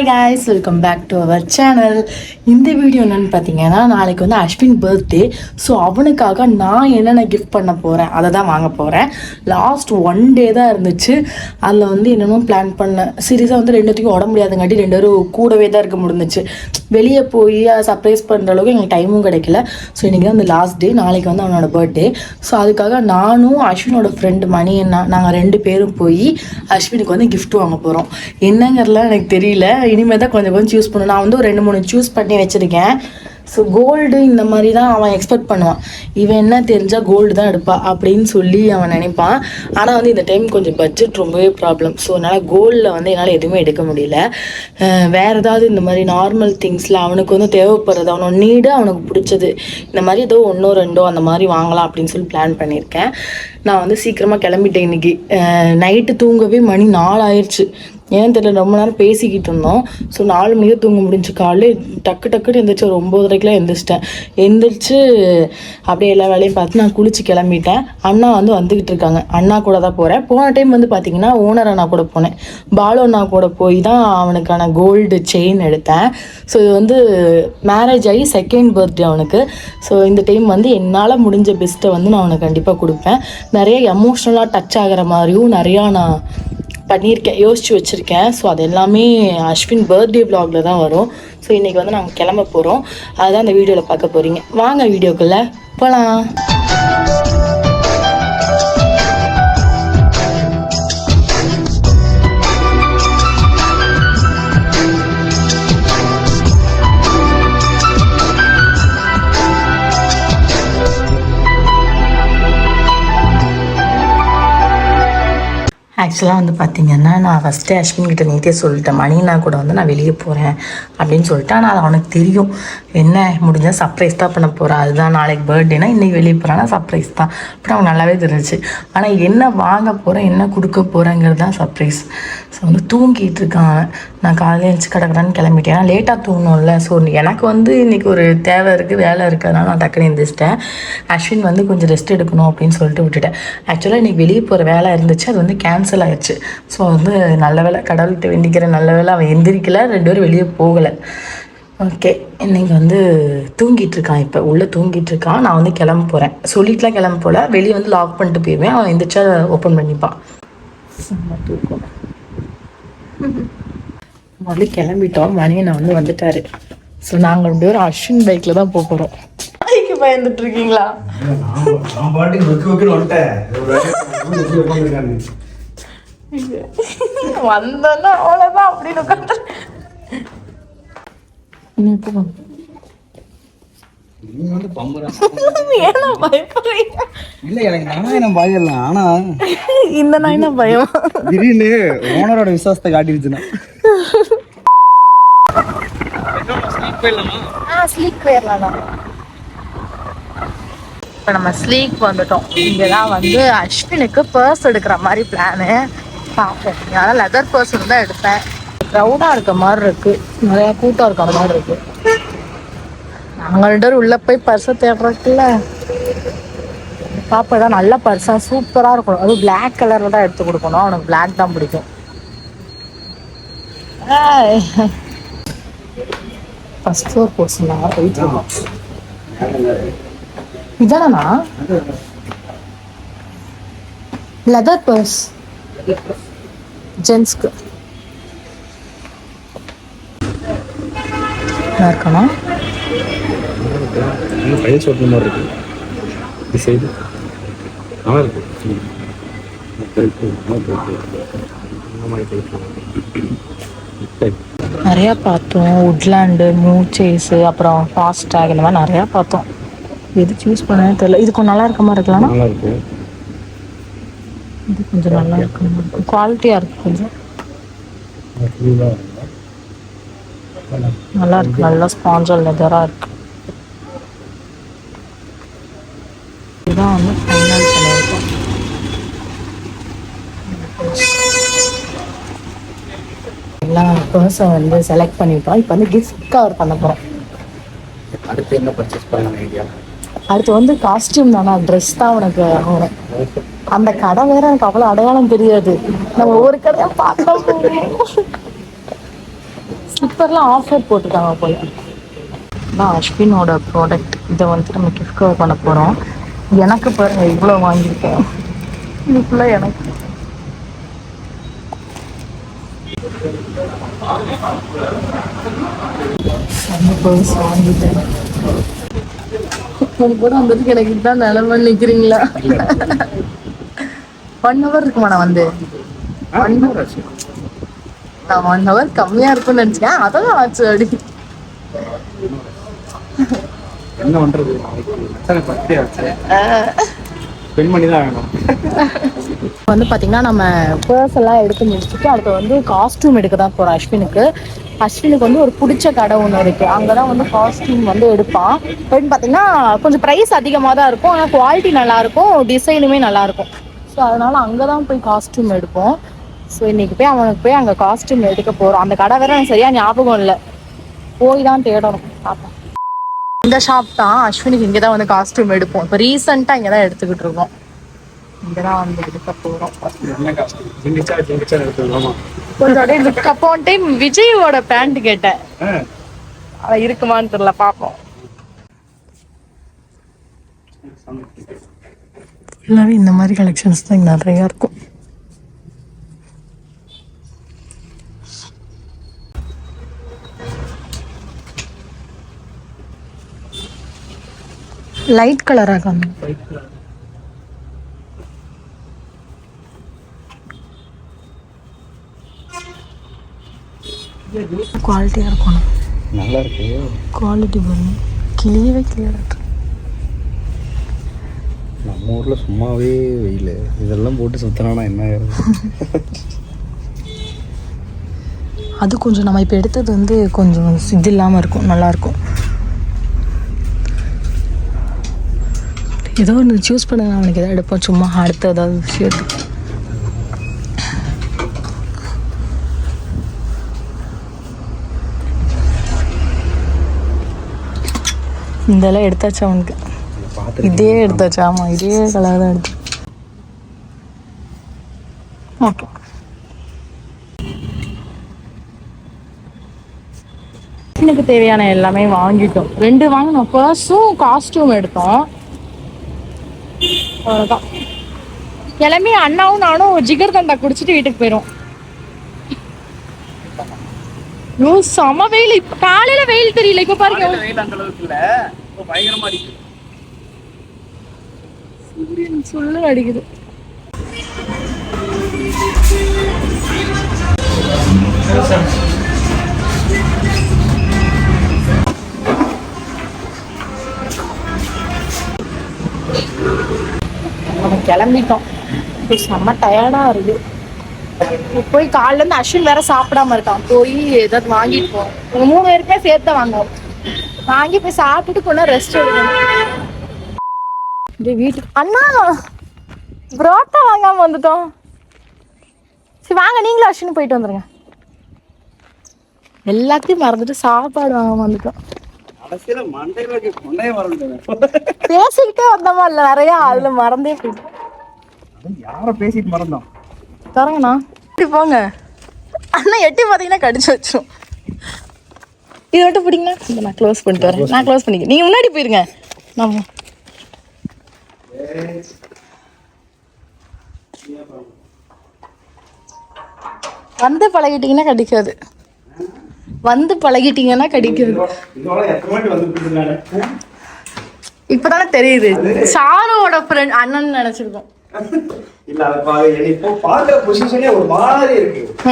Hi guys welcome back to our channel இந்த video என்னென்னு பார்த்தீங்கன்னா நாளைக்கு வந்து அஸ்வின் பர்த்டே ஸோ அவனுக்காக நான் என்னென்ன கிஃப்ட் பண்ண போகிறேன் அதை தான் வாங்க போகிறேன் லாஸ்ட் ஒன் டே தான் இருந்துச்சு. அதில் வந்து என்னென்னமோ பிளான் பண்ணேன் சீரியஸாக வந்து ரெண்டுத்தையும் உட முடியாதுங்காட்டி ரெண்டு பேரும் கூடவே தான் இருக்க முடிஞ்சிச்சு. வெளியே போய் சர்ப்ரைஸ் பண்ணுற அளவுக்கு எங்களுக்கு டைமும் கிடைக்கல. ஸோ இன்றைக்கி தான் அந்த லாஸ்ட் டே நாளைக்கு வந்து அவனோட பர்த்டே ஸோ அதுக்காக நானும் அஸ்வினோட ஃப்ரெண்டு மணி என்ன நாங்கள் ரெண்டு பேரும் போய் அஸ்வினுக்கு வந்து கிஃப்ட் வாங்க போகிறோம் என்னங்கிறதுலாம் எனக்கு தெரியல. இனிமேல் தான் கொஞ்சம் கொஞ்சம் சூஸ் பண்ணணும். நான் வந்து ஒரு ரெண்டு மூணு சூஸ் பண்ணி வச்சுருக்கேன். ஸோ கோல்டு இந்த மாதிரி தான் அவன் எக்ஸ்பெக்ட் பண்ணுவான். இவன் என்ன தெரிஞ்சால் கோல்டு தான் எடுப்பா அப்படின்னு சொல்லி அவன் நினைப்பான். ஆனால் வந்து இந்த டைம் கொஞ்சம் பட்ஜெட் ரொம்பவே ப்ராப்ளம் ஸோ அதனால் கோல்டில் வந்து என்னால் எதுவுமே எடுக்க முடியல. வேறு ஏதாவது இந்த மாதிரி நார்மல் திங்ஸில் அவனுக்கு வந்து தேவைப்படுறது அவனோட நீடு அவனுக்கு பிடிச்சது இந்த மாதிரி ஏதோ ஒன்றோ ரெண்டோ அந்த மாதிரி வாங்கலாம் அப்படின்னு சொல்லி பிளான் பண்ணியிருக்கேன். நான் வந்து சீக்கிரமாக கிளம்பிட்டேன் இன்னைக்கு. நைட்டு தூங்கவே மணி நாலு ஏன்னு தெரியல ரொம்ப நேரம் பேசிக்கிட்டு இருந்தோம். ஸோ நாலு மணிக்கு தூங்க முடிஞ்சு காலைல டக்கு டக்குன்னு எந்திரிச்சு ஒரு ஒம்போதரைக்கெலாம் எந்திரிச்சிட்டேன். எந்திரிச்சு அப்படியே எல்லா வேலையும் பார்த்து நான் குளிச்சு கிளம்பிட்டேன். அண்ணா வந்து வந்துக்கிட்டு இருக்காங்க. அண்ணா கூட தான் போகிறேன் போன டைம் வந்து பார்த்தீங்கன்னா ஓனர் அண்ணா கூட போனேன். பாலு அண்ணா கூட போய் தான் அவனுக்கான கோல்டு செயின் எடுத்தேன். ஸோ இது வந்து மேரேஜ் ஆகி செகண்ட் பர்த்டே அவனுக்கு. ஸோ இந்த டைம் வந்து என்னால் முடிஞ்ச பெஸ்ட்டை வந்து நான் அவனுக்கு கண்டிப்பாக கொடுப்பேன். நிறைய எமோஷ்னலாக டச் ஆகிற மாதிரியும் நிறையா நான் பண்ணியிருக்கேன் யோசிச்சு வச்சுருக்கேன். ஸோ அது எல்லாமே அஸ்வின் பர்த்டே vlogல தான் வரும். ஸோ இன்றைக்கி வந்து நாங்கள் கிளம்ப போகிறோம் அதுதான் அந்த வீடியோவில் பார்க்க போகிறீங்க வாங்க வீடியோக்குள்ளே போகலாம் ஆக்சுவலாக வந்து பார்த்தீங்கன்னா நான் ஃபஸ்ட்டு அஸ்வின் கிட்ட நேற்றே சொல்லிட்டேன் மணினா கூட வந்து நான் வெளியே போகிறேன் அப்படின்னு சொல்லிட்டு. ஆனால் அது அவனுக்கு தெரியும். என்ன முடிஞ்சால் சர்ப்ரைஸ் தான் பண்ண போகிறான் அதுதான் நாளைக்கு பர்த்டேனா இன்றைக்கி வெளியே போகிறான்னா சர்ப்ரைஸ் தான். அப்புறம் அவன் நல்லாவே தெரிஞ்சிச்சு. ஆனால் என்ன வாங்க போகிறேன் என்ன கொடுக்க போகிறேங்கிறது தான் சர்ப்ரைஸ் ஸோ வந்து தூங்கிட்டு இருக்கான் நான் காலையில் எழுச்சி கிடக்குறான்னு கிளம்பிட்டேன். ஏன்னா லேட்டாக தூங்கணும்ல. ஸோ எனக்கு வந்து இன்றைக்கி ஒரு தேவை இருக்குது வேலை இருக்கிறதுனால நான் டக்குனு எழுந்திரிச்சிட்டேன் அஸ்வின் வந்து கொஞ்சம் ரெஸ்ட் எடுக்கணும் அப்படின்னு சொல்லிட்டு விட்டுட்டேன். ஆக்சுவலாக இன்றைக்கி வெளியே போகிற வேலை இருந்துச்சு. அது வந்து கேன்சல் ஆயிடுச்சு. ஸோ வந்து நல்ல வேலை கடவுள்கிட்ட வேண்டிக்கிற நல்ல வேலை அவன் எந்திரிக்கல. ரெண்டு பேரும் வெளியே போகலை. ஓகே இன்னைக்கு வந்து தூங்கிட்டு இருக்கான் இப்போ. உள்ளே தூங்கிட்டு இருக்கான். நான் வந்து கிளம்ப போகிறேன் சொல்லிட்டுலாம் கிளம்ப போல. வெளியே வந்து லாக் பண்ணிட்டு போயிடுவேன் அவன் எந்திரிச்சா ஓப்பன் பண்ணிப்பான். தூக்கம். முதல்ல கிளம்பிட்டோம். மணி நான் வந்து வந்துட்டாரு. ஸோ நாங்கள் ரெண்டு பேரும் அஸ்வின் பைக்கில் தான் போக போகிறோம் பைக்கு பயந்துட்டு இருக்கீங்களா? வந்தோன்னா அவ்வளோதான் அப்படின்னு உட்காந்து நீ இல்ல எனக்கு பயம் இல்லை ஆனா இந்த நான் என்ன பயம்? திடீர்னு ஓனரோட விசுவாசத்தை காட்டிடுச்சுன்னா. ஆ ஸ்லீக் போயிடலாம் இப்போ நம்ம ஸ்லீக் வந்துட்டோம். இங்கே தான் வந்து அஸ்வினுக்கு பர்ஸ் எடுக்கிற மாதிரி பிளானு பார்ப்போம். அதனால் லெதர் பர்ஸ் தான் எடுப்பேன். க்ரௌடாக இருக்க மாதிரி இருக்கு. நிறையா கூட்டம் இருக்க மாதிரி இருக்கு. நாங்கள்ட உள்ளே போய் பர்ஸை தேடுறதுக்குல்ல பாப்பா தான் நல்ல பர்ஸாக சூப்பராக இருக்கணும். அதுவும் பிளாக் கலரில் தான் எடுத்து கொடுக்கணும். அவனுக்கு பிளாக் தான் பிடிக்கும். ஃபர்ஸ்ட் ஃப்ளோர் போச்சுன்னா போயிட்டு இருக்கோம். இதானண்ணா? லெதர் பர்ஸ் ஜென்ஸ்க்கு. இருக்கணும் பையன் சொல்ற மாதிரி இருக்கு. இது செய்து. நல்லா இருக்கு. நிறையா பார்த்தோம். உட்லாண்டு மூச்சேஸு அப்புறம் ஃபாஸ்டாக் இந்த மாதிரி நிறையா பார்த்தோம். எது சூஸ் பண்ணவே தெரியல. இது கொஞ்சம் நல்லா இருக்க மாதிரி இருக்கலாம் நல்லா இருக்கு. இது கொஞ்சம் நல்லா இருக்கு குவாலிட்டியாக இருக்கு கொஞ்சம். நல்லா இருக்கு. நல்லா ஸ்பாஞ்சல் லெதராக இருக்கு. இதுதான் வந்து ஃபைனல் பண்ணியிருக்கோம் எல்லாம் பர்ஸை வந்து செலக்ட் பண்ணிட்டோம். இப்போ வந்து கிஃப்ட் கவர் பண்ண போகிறோம் அடுத்து என்ன பர்ச்சேஸ் பண்ணலாம் ஐடியா அடுத்து வந்து காஸ்டியூம் தானே ட்ரெஸ் தான் உனக்கு அந்த கடை வேற எனக்கு அவ்வளோ அடையாளம் தெரியாது. நம்ம ஒவ்வொரு கடையா பார்க்க சூப்பர்லாம் ஸ்லிப்பர்லாம் ஆஃபர் போட்டிருக்காங்க போல. நான் அஸ்வினோட ப்ராடக்ட் இதை வந்து நம்ம கிஃப்ட் கவர் பண்ண போகிறோம் எனக்கு பாருங்க இவ்வளோ வாங்கியிருக்கேன். இது ஃபுல்லாக எனக்கு வாங்கிட்டேன். உங்க கூட வந்ததுக்கு எனக்கு தான் நிலமை நிற்கிறீங்களா ஒன் ஹவர் இருக்குமா நான் வந்து. நான் ஒன் ஹவர் கம்மியாக இருக்கும்னு நினச்சேன். அதான் ஆச்சு அப்படி என்ன பண்றது? வந்து பார்த்தீங்கன்னா நம்ம பர்ஸ் எல்லாம் எடுத்து முடிச்சுட்டு அடுத்து வந்து காஸ்டியூம் எடுக்க தான் போகிறோம் அஸ்வினுக்கு. அஸ்வினுக்கு வந்து ஒரு பிடிச்ச கடை ஒன்று இருக்கு. அங்கே தான் வந்து காஸ்டியூம் வந்து எடுப்பான். அப்படின்னு பார்த்தீங்கன்னா கொஞ்சம் ப்ரைஸ் அதிகமாக தான் இருக்கும். ஆனால் குவாலிட்டி நல்லா இருக்கும். டிசைனுமே நல்லா இருக்கும். ஸோ அதனால அங்கே தான் போய் காஸ்டியூம் எடுப்போம். ஸோ இன்னைக்கு போய் அவனுக்கு போய் அங்கே காஸ்டியூம் எடுக்க போகிறோம் அந்த கடை வேற எனக்கு சரியா ஞாபகம் இல்லை. போய் தான் தேடணும். பார்ப்போம். இந்த ஷாப் தான் அஸ்வினுக்கு இங்கே தான் வந்து காஸ்டியூம் எடுப்போம். இப்போ ரீசெண்டாக இங்கே தான் எடுத்துக்கிட்டு இருக்கோம். இங்கே தான் வந்து எடுக்க போகிறோம் கொஞ்சம் அப்படியே லுக் அப்போ டைம் விஜயோட பேண்ட் கேட்டேன். இருக்குமான்னு தெரியல. பார்ப்போம். ஃபுல்லாகவே இந்த மாதிரி கலெக்ஷன்ஸ் தான் இங்கே நிறையா இருக்கும். லைட் கலராக குவாலிட்டியாக இருக்கணும். நல்லா இருக்கு. குவாலிட்டி பாருங்க கிளியவே கிளியராக இருக்கு. நம்ம ஊரில் சும்மாவே வெயில். இதெல்லாம் போட்டு சுத்தனா என்ன? அது கொஞ்சம் நம்ம இப்போ எடுத்தது வந்து கொஞ்சம் இது இல்லாமல் இருக்கும். நல்லாயிருக்கும் ஏதோ ஒன்று சூஸ் பண்ணுங்க அவனுக்கு எதாவது எடுப்போம் சும்மா அடுத்த ஏதாவது ஷர்ட் இதெல்லாம் எடுத்தாச்சு அவனுக்கு? பார்த்து இதே எடுத்தாச்சு ஆமாம் இதே கலர் தான் எடுத்து ஓகே எனக்கு தேவையான எல்லாமே வாங்கிட்டோம். ரெண்டு வாங்கினோம். பர்ஸும் காஸ்டியூம் எடுத்தோம். அவ்வளோதான் கிளம்பி அண்ணாவும் நானும் ஜிகர் தண்டா குடிச்சிட்டு வீட்டுக்கு போயிடும் ஐயோ செம வெயில். காலையில வெயில் தெரியல. இப்ப பாருங்க. அடிக்குது சுள்ளு அடிக்குது. நம்ம கிளம்பிட்டோம். இப்போ செம்ம டயர்டா இருக்கு. போய் காலைல இருந்து அஸ்வின் வேற சாப்பிடாம இருக்கான். போய் ஏதாவது வாங்கிட்டு போவோம் மூணு பேருக்குமே சேர்த்து வாங்குவோம். வாங்கி போய் சாப்பிட்டுட்டு போனா ரெஸ்ட் எடுக்கணும். இந்த வீட்டுக்கு அண்ணா! புரோட்டா வாங்காம வந்துட்டோம். சரி வாங்க நீங்களும் அஸ்வின் போயிட்டு வந்துருங்க. எல்லாத்தையும் மறந்துட்டு சாப்பாடு வாங்காம வந்துட்டோம். பேசிக்கிட்டே வந்தோமா இல்ல நிறைய அதுல மறந்தே போயிட்டு யார பேசிட்டு மறந்தோம்? தரங்கண்ணா. போங்க. அண்ணா எட்டி பார்த்தீங்கன்னா கடிச்சு வச்சிரும். இது மட்டும் பிடிங்கண்ணா நான் க்ளோஸ் பண்ணிட்டு வரேன். நான் க்ளோஸ் பண்ணிக்கிறேன். நீங்கள் முன்னாடி போயிருங்க. நம்ம வந்து பழகிட்டீங்கன்னா கடிக்காது. வந்து பழகிட்டீங்கன்னா கடிக்காது. இப்பதானே தெரியுது. சாரோட ஃப்ரெண்ட் அண்ணன் நினைச்சிருக்கோம். இல்ல அத இப்போ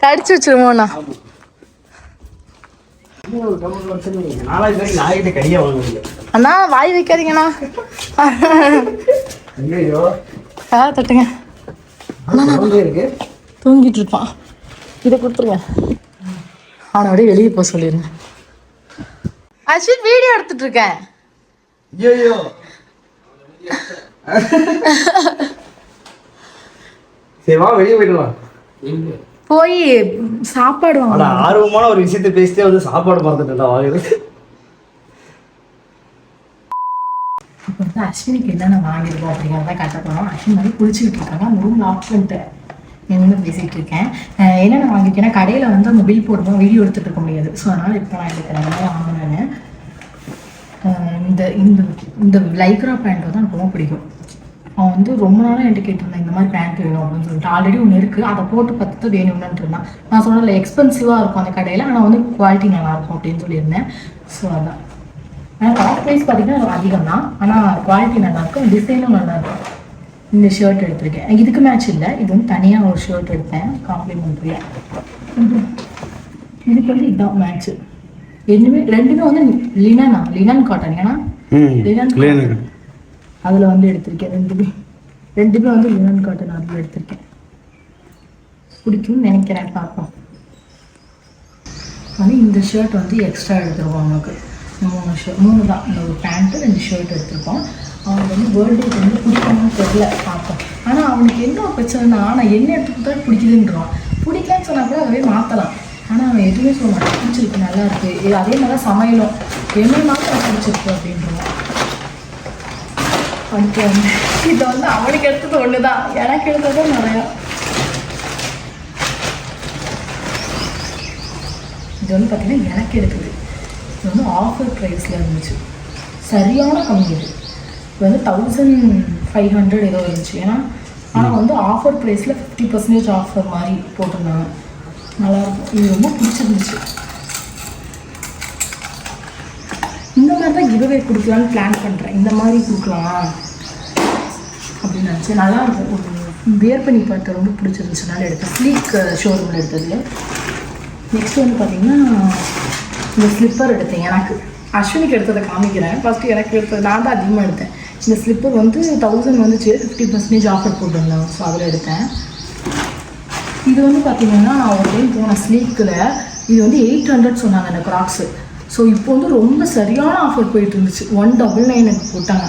கடிச்சு வச்சிருமோண்ணா அண்ணா. வாய் வைக்காதீங்கண்ணா. தட்டுங்க. தூங்கிட்டு இருப்பான். இதை கொடுத்துருங்க. அவனை அப்படியே வெளியே போக சொல்லிடுங்க அஸ்வின் வீடியோ எடுத்துட்டு இருக்கேன். ஐயோ சரி வா வெளியே போயிடலாம் போய் சாப்பாடு வாங்க ஆர்வமான ஒரு விஷயத்தை பேசிட்டே வந்து சாப்பாடு மறந்துட்டேன் வாங்குறது வந்து அஸ்வினிக்கு என்னென்ன வாங்கியிருக்கோம் அப்படிங்கிறத கட்ட போகிறோம் அஸ்வின் வந்து குளிச்சுக்கிட்டு இருக்காங்க. அந்த ரூம் லாக் பண்ணிட்டு நின்று பேசிகிட்டு இருக்கேன். என்னென்ன வாங்கியிருக்கேன்னா கடையில் வந்து அந்த பில் போடுவோம் வீடியோ எடுத்துகிட்டு இருக்க முடியாது. ஸோ அதனால் இப்போ நான் எடுக்கிறேன் வாங்கினேன்னு அஹ் இந்த இந்த இந்த லைக்ரா பேண்ட் வந்து எனக்கு ரொம்ப பிடிக்கும். அவன் வந்து ரொம்ப நாளாக என்கிட்ட கேட்டிருந்தான் இந்த மாதிரி பேண்ட் வேணும் அப்படின்னு சொல்லிட்டு. ஆல்ரெடி ஒன்று இருக்குது அதை போட்டு பார்த்து வேணும்னு இருந்தான் நான் சொன்னல எக்ஸ்பென்சிவாக இருக்கும் அந்த கடையில் ஆனால் வந்து குவாலிட்டி நல்லாயிருக்கும் அப்படின்னு சொல்லியிருந்தேன். ஸோ அதான். ஆனால் காஸ்ட் ப்ரைஸ் பார்த்தீங்கன்னா அதிகம் தான் ஆனால் குவாலிட்டி நல்லாயிருக்கும் டிசைனும் நல்லாயிருக்கும் இந்த ஷர்ட் எடுத்திருக்கேன். இதுக்கு மேட்ச் இல்லை. இது வந்து தனியாக ஒரு ஷர்ட் எடுத்தேன். காம்ப்ளிமெண்ட்ரியாக இதுக்கு வந்து இதுதான் மேட்ச்சு ரெண்டுமே ரெண்டுமே வந்து லினனா லினன் காட்டன் ஏன்னா லினன் அதில் வந்து எடுத்திருக்கேன். ரெண்டுமே ரெண்டுமே வந்து லினன் காட்டன் அதில் எடுத்திருக்கேன். பிடிக்கும்னு நினைக்கிறேன் பார்ப்போம். ஆனால் இந்த ஷர்ட் வந்து எக்ஸ்ட்ரா எடுத்துருக்கோம் அவங்களுக்கு மூணு ஷர்ட் மூணு தான். இந்த ஒரு பேண்ட்டு ரெண்டு ஷர்ட் எடுத்திருக்கோம். அவனுக்கு வந்து வேர்ல்டுக்கு வந்து பிடிக்கணும்னு தெரியல பார்ப்போம். ஆனால் அவனுக்கு என்ன பிரச்சனைனா நான் என்ன எடுத்து பிடிக்குதுன்றான். பிடிக்கலன்னு சொன்னால் கூட அதவே மாற்றலாம் ஆனால் அவன் எதுவுமே சொல்ல மாட்டான். பிடிச்சிருக்கு நல்லா இருக்குது அதே மாதிரி சமையலும். என்ன மாற்ற பிடிச்சிருக்கு அப்படின்றான். வந்து இது வந்து அவனுக்கு எடுத்தது ஒன்று தான் எனக்கு எடுத்ததும் நிறையா. இது வந்து பார்த்தீங்கன்னா எனக்கு எடுத்தது. இது வந்து ஆஃபர் ப்ரைஸில் இருந்துச்சு. சரியான கம்மி இது. இது வந்து தௌசண்ட் ஃபைவ் ஹண்ட்ரட் ஏதோ இருந்துச்சு. ஏன்னா ஆனால் வந்து ஆஃபர் ப்ரைஸில் ஃபிஃப்டி பர்சன்டேஜ் ஆஃபர் மாதிரி போட்டிருந்தாங்க. நல்லாயிருக்கும் இது ரொம்ப பிடிச்சிருந்துச்சு இந்த மாதிரி தான் கிவ்அவே கொடுக்கலான்னு பிளான் பண்ணுறேன் இந்த மாதிரி கொடுக்கலாம். அப்படின்னு நினச்சி நல்லா இருக்கும். ஒரு வியர் பண்ணி பார்த்து ரொம்ப பிடிச்சிருந்துச்சுனால எடுத்தேன். ஸ்லீக் ஷோரூமில் எடுத்தது நெக்ஸ்ட் வந்து பார்த்தீங்கன்னா இந்த ஸ்லிப்பர் எடுத்தேன் எனக்கு. அஸ்வினிக்கு எடுத்ததை காமிக்கிறேன். ஃபஸ்ட்டு எனக்கு எடுத்தது நான் தான் அதிகமாக எடுத்தேன். இந்த ஸ்லிப்பர் வந்து தௌசண்ட் வந்துச்சு. ஃபிஃப்டி பர்சன்டேஜ் ஆஃபர் போட்டிருந்தேன் ஸோ அதில் எடுத்தேன். இது வந்து பார்த்தீங்கன்னா நான் ஒரு டைம் போன ஸ்லீக்கில் இது வந்து எயிட் ஹண்ட்ரட் சொன்னாங்க அந்த க்ராக்ஸு ஸோ இப்போ வந்து ரொம்ப சரியான ஆஃபர் போயிட்டு இருந்துச்சு ஒன் டபுள் நைனுக்கு போட்டாங்க.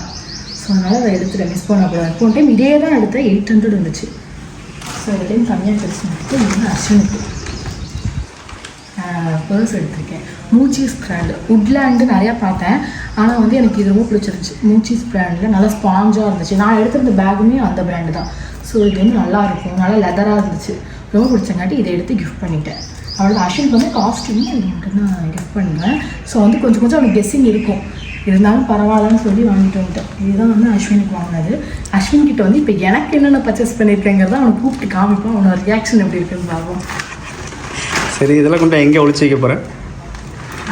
ஸோ அதனால் அதை எடுத்துட்டேன். மிஸ் பண்ணக்கூடாது போன டைம் இதே தான் எடுத்தேன். எயிட் ஹண்ட்ரட் இருந்துச்சு. ஸோ இந்த டைம் கம்மியாக கிடைச்சிட்டு ரொம்ப வந்து அஸ்வினுக்கு பர்ஸ் எடுத்திருக்கேன். மூச்சிஸ் பிராண்டு உட்லேண்டு நிறையா பார்த்தேன். ஆனால் வந்து எனக்கு இது ரொம்ப பிடிச்சிருந்துச்சு. மூச்சிஸ் பிராண்டில் நல்லா ஸ்பாஞ்சாக இருந்துச்சு. நான் எடுத்திருந்த பேகுமே அந்த பிராண்டு தான். ஸோ இது வந்து நல்லா இருக்கும். நல்லா லெதராக இருந்துச்சு. ரொம்ப பிடிச்சங்காட்டி இதை எடுத்து கிஃப்ட் பண்ணிட்டேன். அவ்வளோ அஸ்வினுக்கு வந்து காஸ்ட்யூமே இது மட்டும் தான் கிஃப்ட் பண்ணுவேன் ஸோ வந்து கொஞ்சம் கொஞ்சம் அவனுக்கு கெஸ்ஸிங் இருக்கும். இருந்தாலும் பரவாயில்லன்னு சொல்லி வாங்கிட்டு வந்துட்டேன். இதுதான் வந்து அஸ்வினுக்கு வாங்கினது. அஸ்வின் கிட்ட வந்து இப்போ எனக்கு என்னென்ன பர்ச்சேஸ் பண்ணியிருக்கேங்கிறத அவனை கூப்பிட்டு காமிப்பான் அவனோட ரியாக்ஷன் எப்படி இருக்குன்னு பார்ப்போம். சரி இதெல்லாம் கொண்டு எங்கே ஒளிச்சு வைக்க போகிறேன்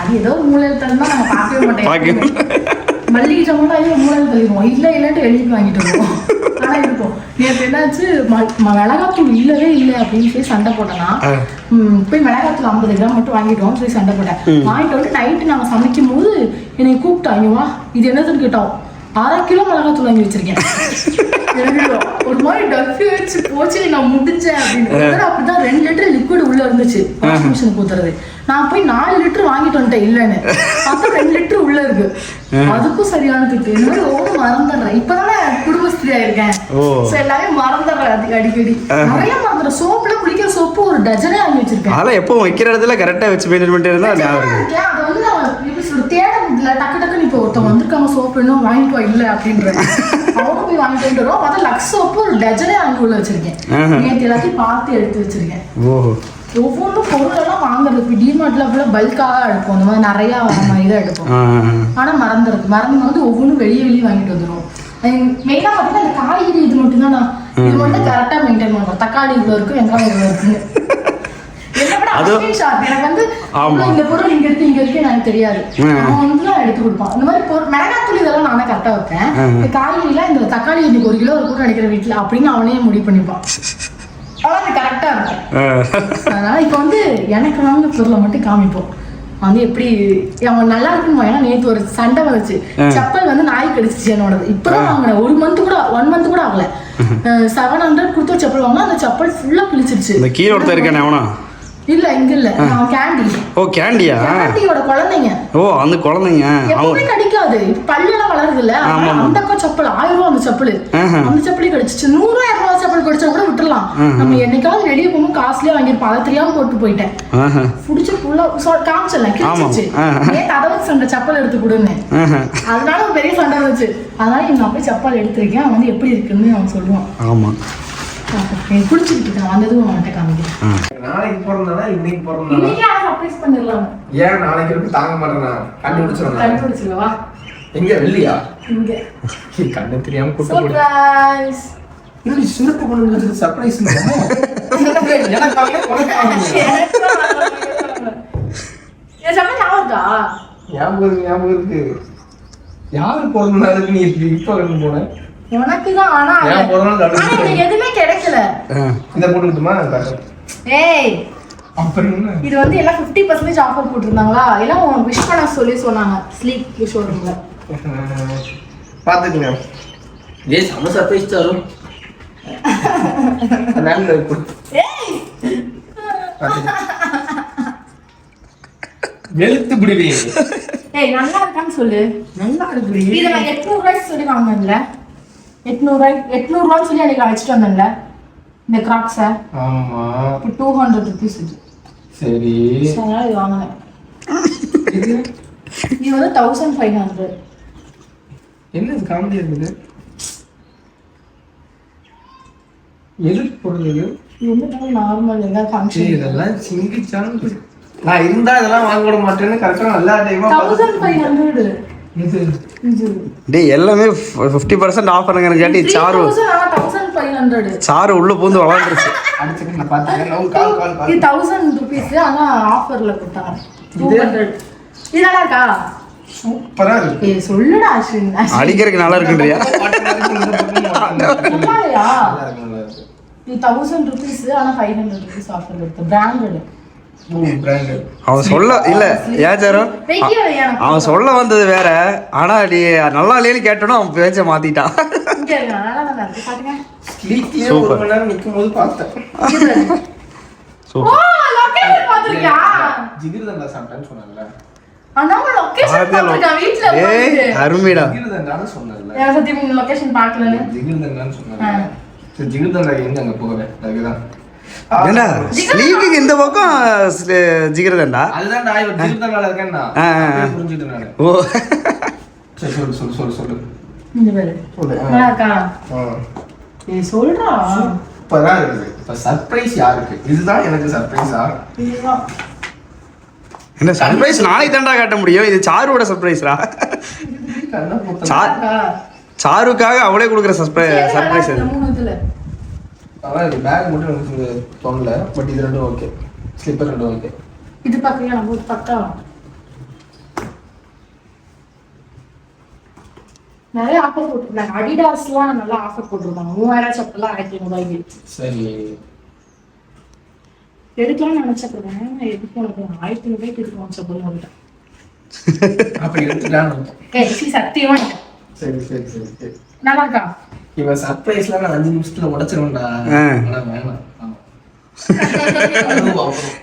அது ஏதோ ஒரு மூலையில் தள்ளா நம்ம பார்க்கவே மாட்டேன் மல்லிகை ஜாமான் ஐயோ மூலையில் தள்ளிடுவோம். இல்லை இல்லைன்ட்டு எழுதி வாங்கிட்டு வருவோம். ஆனால் இருக்கும். நேற்று என்னாச்சு? மிளகாத்தூள் இல்லவே இல்லை அப்படின்னு சொல்லி சண்டை போட்டேன்னா போய் மிளகாத்தூள் ஐம்பது கிராம் மட்டும் வாங்கிட்டோம் சொல்லி சண்டை போட்டேன். வாங்கிட்டு வந்து நைட்டு நாங்கள் சமைக்கும் போது என்னை கூப்பிட்டாங்க வா இது என்னதுன்னு கேட்டோம். அரை கிலோ மிளகாத்தூள் வாங்கி வச்சிருக்கேன். எனக்கு ஒரு மாதிரி டஃபி வச்சு போச்சு நான் முடிஞ்சேன் அப்படின்னு. அப்படிதான் ரெண்டு லிட்டர் லிக்விட் உள்ள இருந்துச்சு. வாஷிங் மிஷின் ஊத்துறது. நான் போய் நாலு லிட்டர் வாங்கிட்டு வந்துட்டேன் இல்லைன்னு. பார்த்தா ரெண்டு லிட்டர் உள்ள இருக்கு. அதுக்கும் சரியான திட்டு. இந்த மாதிரி ஒவ்வொரு மறந்துடுறேன். இப்பதானே குடும்பஸ்திரியா இருக்கேன். So, எல்லாமே மறந்துடுறேன் அடிக்கடி. நிறைய மறந்துடுறேன். சோப்புல குளிக்கிற சோப்பு ஒரு டஜனே வாங்கி வச்சிருக்கேன். அதெல்லாம் எப்போ வைக்கிற இடத்துல கரெக்டாக வச்சு மெயின்டைன் பண்ணிட்டு ஞாபகம் இருக்கு இருக்கேன், அதை வந்து நான் எப்படி சொல்றது, தேட முடியல. டக்கு டக்குன்னு இப்போ ஒருத்தவங்க வந்திருக்காங்க சோப்பு இன்னும் வாங்கிட்டு வா இல்ல அப்படின்ற அவங்க போய் வாங்கிட்டு வந்துடுறோம். பார்த்தா லக்ஸ் சோப்பு ஒரு டஜனே வாங்கி உள்ள வச்சிருக்கேன். நேற்று எல்லாத்தையும் பார்த்து எடுத்து வச்சிருக்கேன். ஓஹோ. ஒவ்வொன்றும் பொருள் எல்லாம் வாங்குறது இப்போ டிமார்ட்ல ஃபுல்லாக பல்காக எடுப்போம். அந்த மாதிரி நிறையா வர மாதிரி தான் எடுப்போம். ஆ ஆ, ஆ. ஆனா மறந்துருக்கு. மறந்து வந்து ஒவ்வொன்றும் வெளியே வெளியே வாங்கிட்டு வந்துடும் மெயினாக பார்த்தீங்கன்னா இந்த காய்கறி இது மட்டும் தான் நான். இது மட்டும் கரெக்டாக மெயின்டைன் பண்ணுறோம் தக்காளி இவ்வளோ இருக்கு வெங்காயம் இவ்வளோ இருக்குன்னு. அது-. எனக்கு வந்து இந்த பொருள் இங்க இருக்கு இங்க இருக்கு எனக்கு தெரியாது. அவன் வந்து எடுத்து கொடுப்பான். இந்த மாதிரி பொருள் மிளகாத்தூள் இதெல்லாம் நானே கரெக்டா வைப்பேன். இந்த காய்கறிலாம் இந்த தக்காளி இன்னைக்கு ஒரு கிலோ இருக்கும் நினைக்கிற வீட்டுல அப்படின்னு அவனே முடிவு பண்ணிப்பான். ஆனால் அது கரெக்டா இருக்கும். ஆ. அதனால இப்போ வந்து எனக்கு வாங்க பொருளை மட்டும் காமிப்போம். வந்து எப்படி அவன் நல்லா இருக்குன்னு ஏன்னா நேற்று ஒரு சண்டை வந்துச்சு. செப்பல் வந்து நாய் கடிச்சிச்சு என்னோடது. இப்பதான் வாங்கினேன். ஒரு மந்த் கூட ஒன் மந்த் கூட ஆகல. செவன் ஹண்ட்ரட் கொடுத்து ஒரு செப்பல் வாங்கினா அந்த செப்பல் ஃபுல்லா கிழிச்சிருச்சு. இந்த கீழே ஒருத்தர் இருக்கானே அவனா? இல்ல இங்க இல்ல. நான் கேண்டி ஓ கேண்டியா கேண்டியோட குழந்தைங்க. ஓ அந்த குழந்தைங்க. அவங்க கடிக்காது. பல்லெல்லாம் வளருது இல்ல ஆமா, ஆமா. அந்த அக்கா செப்பல் ஆயிரம் ரூபா அந்த செப்பல். அந்த செப்பலே கடிச்சிச்சு. நூறு ரூபாய் இரநூறு செப்பல் கடிச்சா கூட விட்டுறலாம். நம்ம என்னைக்காவது வெளியே போகும்போது காஸ்ட்லியா வாங்கியிருப்போம். அதை தெரியாம போட்டு போயிட்டேன். புடிச்சு ஃபுல்லா காமிச்சல கிழிச்சிச்சு ஆமா. நேத்து அதை வச்சு சண்டை செப்பல் எடுத்து கொடுன்னு. அதனால பெரிய சண்டை வந்துச்சு அதனால இவங்க அப்படியே செப்பல் எடுத்திருக்கேன் அவன் வந்து எப்படி இருக்குன்னு அவன் சொல்லுவான். ஆமாம் எனக்கு பிடிச்சிக்கிட்டு இருக்கேன். வந்ததும் அவன்கிட்ட காமிக்கிறேன். நாளைக்கு பிறந்தானா இன்னைக்கு பிறந்தானா? இன்னைக்கு அவன் சர்ப்ரைஸ் பண்ணிடலாம் ஏன் நாளைக்கு இருக்கு? தாங்க மாட்டேனா? கண்டுபிடிச்சிடணும் கண்டுபிடிச்சிருவா எங்க? வெள்ளியா இங்க. கண்ணு தெரியாம கூட்ட சர்ப்ரைஸ் இன்னும் கொண்டு வந்து சர்ப்ரைஸ் ஞாபகம் ஞாபகம் இருக்கு, யாரு பிறந்த நாளுக்கு நீ இப்ப கண்டு போன? உனக்கு தான் ஆனா ஏன் எனக்கு எதுவுமே கிடைக்கல. இதை போட்டுக்கிட்டுமா? ஏய். அப்புறம் இது வந்து எல்லாம் ஃபிஃப்டி பர்சன்டேஜ் ஆஃபர் போட்டிருந்தாங்களா? எல்லாம் விஷ் பண்ண சொல்லி சொன்னாங்க. ஸ்லீப் ஷோரூம்ல பாத்துக்கங்க. ஏய் செம சர்ப்ரைஸ் தரும் அதனால கொடு. ஏய். வெளுத்து பிடிவே. ஏய் நல்லா இருக்கான்னு சொல்லு. நல்லா இருக்கு. இதை நான் எட்நூறு ரூபாய்க்கு சொல்லி வாங்கினேன்ல. எட்நூறு ரூபாய் எட்நூறு ரூபான்னு சொல்லி அன்னைக்கு வச்சுட்டு வந்தேன்ல. இந்த கிராக்ஸை இப்போ டூ ஹண்ட்ரட் ருபீஸ் இது. சரி. அதனால இது வாங்கினேன். இது? வந்து தௌசண்ட் ஃபைவ் ஹண்ட்ரட் என்ன இது காமெடி இருக்குது? எதுக்கு போடுறது? இது? நார்மல் சரி, ஃபங்க்ஷன் இதெல்லாம் சிங்கிச்சான்னு நான் இருந்தா இதெல்லாம் வாங்க விட மாட்டேன்னு கரெக்டா நல்லா டைமா தௌசண்ட் ஃபைவ் ஹண்ட்ரட் இது? இது. டேய் எல்லாமே fifty percent sir thousand five hundred sir உள்ள பூந்து வளர்ந்துருச்சு இது தௌசண்ட் ருபீஸ் ஆனா ஆஃபர்ல கொடுத்தாங்க டூ? ஹண்ட்ரட் இது நல்லா இருக்கா சூப்பரா இருக்கு சொல்லுடா. அடிக்கிறதுக்கு நல்லா இருக்குன்றியா. இது தௌசண்ட் ருபீஸ் ஆனா ஃபைவ் ஹண்ட்ரட் ருபீஸ் ஆஃபர் இருக்கு பிராண்டட். அவன் சொல்ல இல்ல எனக்கு அவன் சொல்ல வந்தது வேற. ஆனா நீ நல்லா இல்லைன்னு கேட்டோன்னா அவன் பேச்ச மாத்திட்டான். அருமைடா. ஜிகிர்தண்டா எங்க அங்க போகிறேன் அதுக்குதான் ஏண்டா ஸ்லீப்பிங் இந்த பக்கம் ஜிகிரதண்டா ஓ. சொல்லு சொல்லு சொல்லு சொல்லு. சொல்றா. சூப்பரா இருக்குது. இப்ப சர்ப்ரைஸ் யாருக்கு? இதுதான் எனக்கு சர்ப்ரைஸா. என்ன சர்ப்ரைஸ் நாளைக்கு தாண்டா காட்ட முடியும்? இது சாருவோட சர்ப்ரைஸ்ரா? சாருக்காக அவளே கொடுக்குற சர்ப்ரைஸ் சர்ப்ரைஸ் அதான் இது பேக் மட்டும் எனக்கு தோணல பட் இது ரெண்டும் ஓகே ஸ்லிப்பர் ரெண்டும் ஓகே இது பாக்குறியா? நம்ம ஊர் பக்கம் நிறைய ஆஃபர் போட்டிருந்தாங்க. அடிடாஸ்லாம் நல்லா ஆஃபர் போட்டிருந்தாங்க. மூவாயிரம் சப்பெல்லாம் ஆயிரத்தி ஐநூறுபாய்க்கு சரி. எடுக்கலாம்னு நினைச்சப்பறேன் எதுக்கு உனக்கு ஆயிரத்தி ஐநூறுபாய்க்கு எடுக்கலாம் சப்பல் வந்துட்டேன் அப்ப எடுத்துட்டான்னு ஏய் சி சத்தியமா. சரி சரி சரி சரி. நல்லா இருக்கா இவன் சர்ப்ரைஸ்ல நான் அஞ்சு நிமிஷத்துல உடைச்சிருவேன்டா. வேணாம்.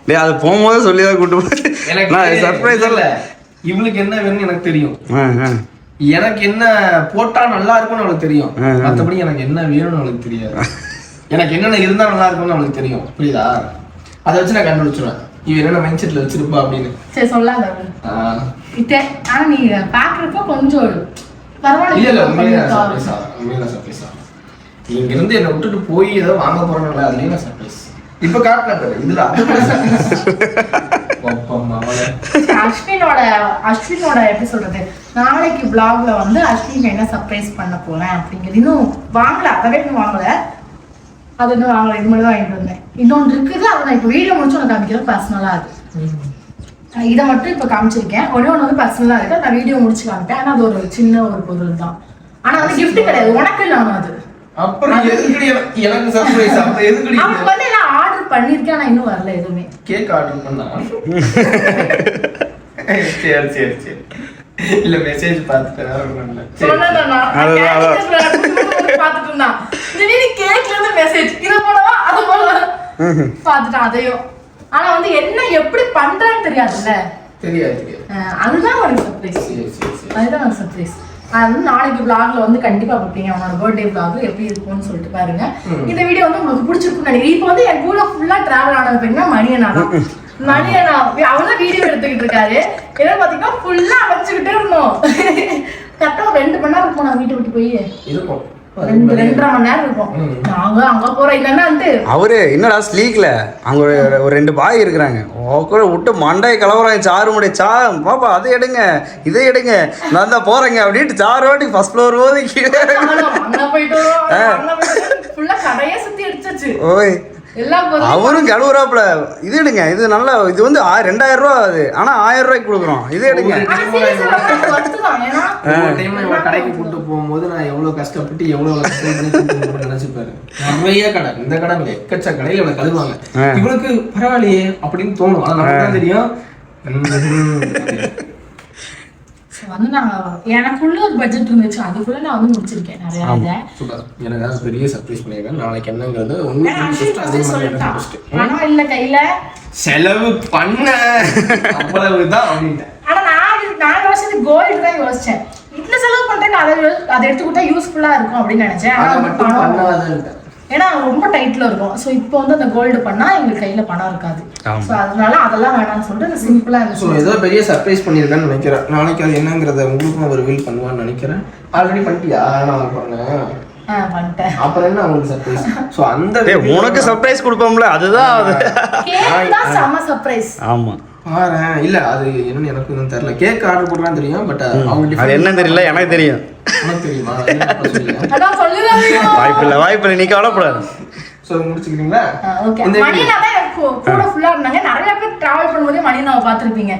டேய் அது போகும்போது சொல்லி தான் கூட்டு போய். எனக்கு நான் சர்ப்ரைஸ் இல்ல இவளுக்கு என்ன வேணும்னு எனக்கு தெரியும். எனக்கு என்ன போட்டா நல்லா இருக்கும்னு அவளுக்கு தெரியும். மத்தபடி எனக்கு என்ன வேணும்னு அவளுக்கு தெரியாது. எனக்கு என்னென்ன இருந்தா நல்லா இருக்கும்னு அவளுக்கு தெரியும். புரியுதா? அதை வச்சு நான் கண்டுபிடிச்சிருவேன். இவ என்னென்ன மைண்ட் செட்ல வச்சிருப்பா அப்படின்னு. சரி சொல்லாத. ஆனா நீ பாக்குறப்ப கொஞ்சம் இங்க இருந்து என்னை விட்டுட்டு போய் ஏதோ வாங்க போறேன்ல அதுலயே நான் சர்ப்ரைஸ் இப்ப இதுல அஸ்வினோட அஸ்வினோட எப்படி சொல்றது? நாளைக்கு vlogல வந்து அஸ்வின் என்ன சர்ப்ரைஸ் பண்ண போறேன் அப்படிங்கிறது. இன்னும் வாங்கல அதவே இன்னும் வாங்கல. அது இன்னும் வாங்கல இது மட்டும் தான் வாங்கிட்டு வந்தேன். இன்னொன்று இருக்குது அதை நான் இப்போ வீடியோ முடிச்சு உனக்கு காமிக்கிறேன் பர்சனலாக அது. இதை மட்டும் இப்போ காமிச்சிருக்கேன். ஒரே ஒன்று வந்து பர்சனலாக இருக்கு. நான் வீடியோ முடிச்சு காமிப்பேன். ஆனால் அது ஒரு சின்ன ஒரு பொருள் தான். ஆனால் அது gift கிடையாது. உனக்கு இல்லாம அது அப்புறம் எதுக்குடி எனக்கு- எனக்கு சர்ப்ரைஸ் அப்புறம் எதுக்குடி அவனுக்கு வந்து நான் ஆர்டர் பண்ணியிருக்கேன். ஆனால் இன்னும் வரல எதுவுமே. கேக் ஆர்டர் பண்ணா? சரி சரி சரி. இல்ல மெசேஜ். திடீர்னு கேக்ல இருந்து message. இதை போடவா? அதை போடவா? பார்த்துட்டான் அதையும். ஆனா வந்து என்ன எப்படி பண்றான்னு தெரியாதுல்ல? தெரியாது அதுதான் ஒரு சர்ப்ரைஸ் சரி சரி சரி. அதுதான் ஒரு சர்ப்ரைஸ் அது நாளைக்கு vlogல வந்து கண்டிப்பா பார்ப்பீங்க. அவனோட பர்த்டே vlog எப்படி இருக்கும்னு சொல்லிட்டு பாருங்க. இந்த வீடியோ வந்து உங்களுக்கு பிடிச்சிருக்கும்னு நினைக்கிறேன். இப்போ வந்து என் கூட ஃபுல்லா டிராவல் ஆனது பார்த்தீங்கன்னா மணியனா தான். மணியனா அவர் தான் வீடியோ எடுத்துக்கிட்டு இருக்காரு. ஏன்னா பாத்தீங்கன்னா ஃபுல்லா அமைச்சுக்கிட்டே இருந்தோம். கரெக்டா ரெண்டு மணி நேரம் இருக்கும் நான் வீட்டை விட்டு போய். இருக்கும். அவரு என்னடா ஸ்லீக்ல அங்க ஒரு ஒரு ரெண்டு பாய் இருக்கிறாங்க. கூட விட்டு மண்டையை கலவரம் சாரு முடி சா பாப்பா அதை எடுங்க இதை எடுங்க. நான் தான் போறேங்க அப்படின்ட்டு சாரு வாட்டி ஃபர்ஸ்ட் ஃப்ளோர் போது கீழே ஓய் அவரும் கழுவுறாப்புல. இது எடுங்க. இது நல்லா இது வந்து ரெண்டாயிரம் ரூபா அது. ஆனா ஆயிரம் ரூபாய்க்கு கொடுக்குறோம். இது எடுங்க. கடைக்கு கூட்டு போகும்போது நான் எவ்வளவு கஷ்டப்பட்டு எவ்வளவு நினைச்சுப்பாரு. நிறைய கடை. இந்த கடை எக்கச்ச கடையில இவனை கழுவாங்க. இவனுக்கு பரவாயில்லையே அப்படின்னு தோணும். ஆனா நமக்கு தான் தெரியும். வந்து நான் எனக்குள்ள ஒரு பட்ஜெட் இருந்துச்சு. அதுக்குள்ள நான் வந்து முடிச்சிருக்கேன். நிறைய இதை. சூப்பர். எனக்காக பெரிய சர்ப்ரைஸ் பண்ணிருக்கேன் நாளைக்கு என்னங்கிறது ஒண்ணு அதே சொல்லிட்டான். எனக்கு. பணம் இல்ல கையில. செலவு பண்ண. அவ்வளவுதான் அப்படின்ட்டு ஆனா நான் நான் யோசிச்சது கோல்டு தான் யோசிச்சேன். இந்த செலவு பண்றேன் அதை அதை எடுத்து கொடுத்தா யூஸ்ஃபுல்லா இருக்கும் அப்படின்னு நினைச்சேன். ஏன்னா ரொம்ப டைட்ல இருக்கும். ஸோ இப்போ வந்து அந்த கோல்டு பண்ணா எங்களுக்கு கையில பணம் இருக்காது. ஸோ அதனால அதெல்லாம் வேணாம்னு சொல்லிட்டு சிம்பிளா ஸோ ஏதோ பெரிய சர்ப்ரைஸ் பண்ணியிருக்கேன்னு நினைக்கிறேன். நாளைக்கு அது என்னங்கிறத உங்களுக்கும் அவர் ரிவீல் பண்ணுவான்னு நினைக்கிறேன். ஆல்ரெடி பண்ணிட்டியா? நான் பண்ணேன் அப்புறம் என்ன உங்களுக்கு சர்ப்ரைஸ் ஸோ அந்த உனக்கு சர்ப்ரைஸ் கொடுப்போம்ல அதுதான் அது. கேக் தான் செம்ம சர்ப்ரைஸ் ஆமா. இல்ல அது என்னன்னு எனக்கு இன்னும் தெரியல. கேக் ஆர்டர் போட்டுலாம் தெரியும் பட் அவங்க அது என்ன தெரியல எனக்கு தெரியும். உனக்கு அதான் சொல்லுறாங்க வாய்ப்பில்லை வாய்ப்பில்லை நீ கவலைப்படாது. ஸோ முடிச்சுக்கிறீங்களா? கூட ஃபுல்லா இருந்தாங்க. நிறைய பேர் டிராவல் பண்ணும்போதே மணினாவை பார்த்துருப்பீங்க.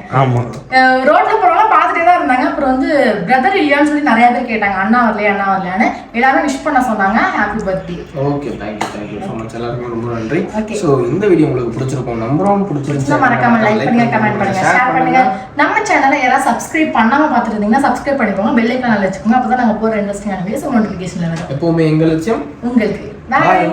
ரோட்ல போறவங்க பார்த்துட்டே தான் இருந்தாங்க. அப்புறம் வந்து பிரதர் இல்லையான்னு சொல்லி நிறைய பேர் கேட்டாங்க. அண்ணா வரலையா அண்ணா வரலையான்னு. எல்லாரும் விஷ் பண்ண சொன்னாங்க. Happy birthday okay thank you thank you so much எல்லாருக்கும் ரொம்ப நன்றி. ஸோ இந்த வீடியோ உங்களுக்கு பிடிச்சிருக்கும் நம்பரும் பிடிச்சிருந்துச்சு மறக்காம லைக் பண்ணுங்க கமெண்ட் பண்ணுங்க ஷேர் பண்ணுங்க. நம்ம சேனலை யாராவது சப்ஸ்கிரைப் பண்ணாம பார்த்துட்டு இருந்தீங்கன்னா சப்ஸ்கிரைப் பண்ணிக்கோங்க பெல் ஐக்கான வச்சுக்கோங்க. அப்பதான் நாங்க போற இன்ட்ரெஸ்டிங்கான வீடியோஸ் நோட்டிஃபிகேஷன்ல வரும். எப்பவுமே எங்கள் லட்சியம்? உங்களுக்கு. பாய்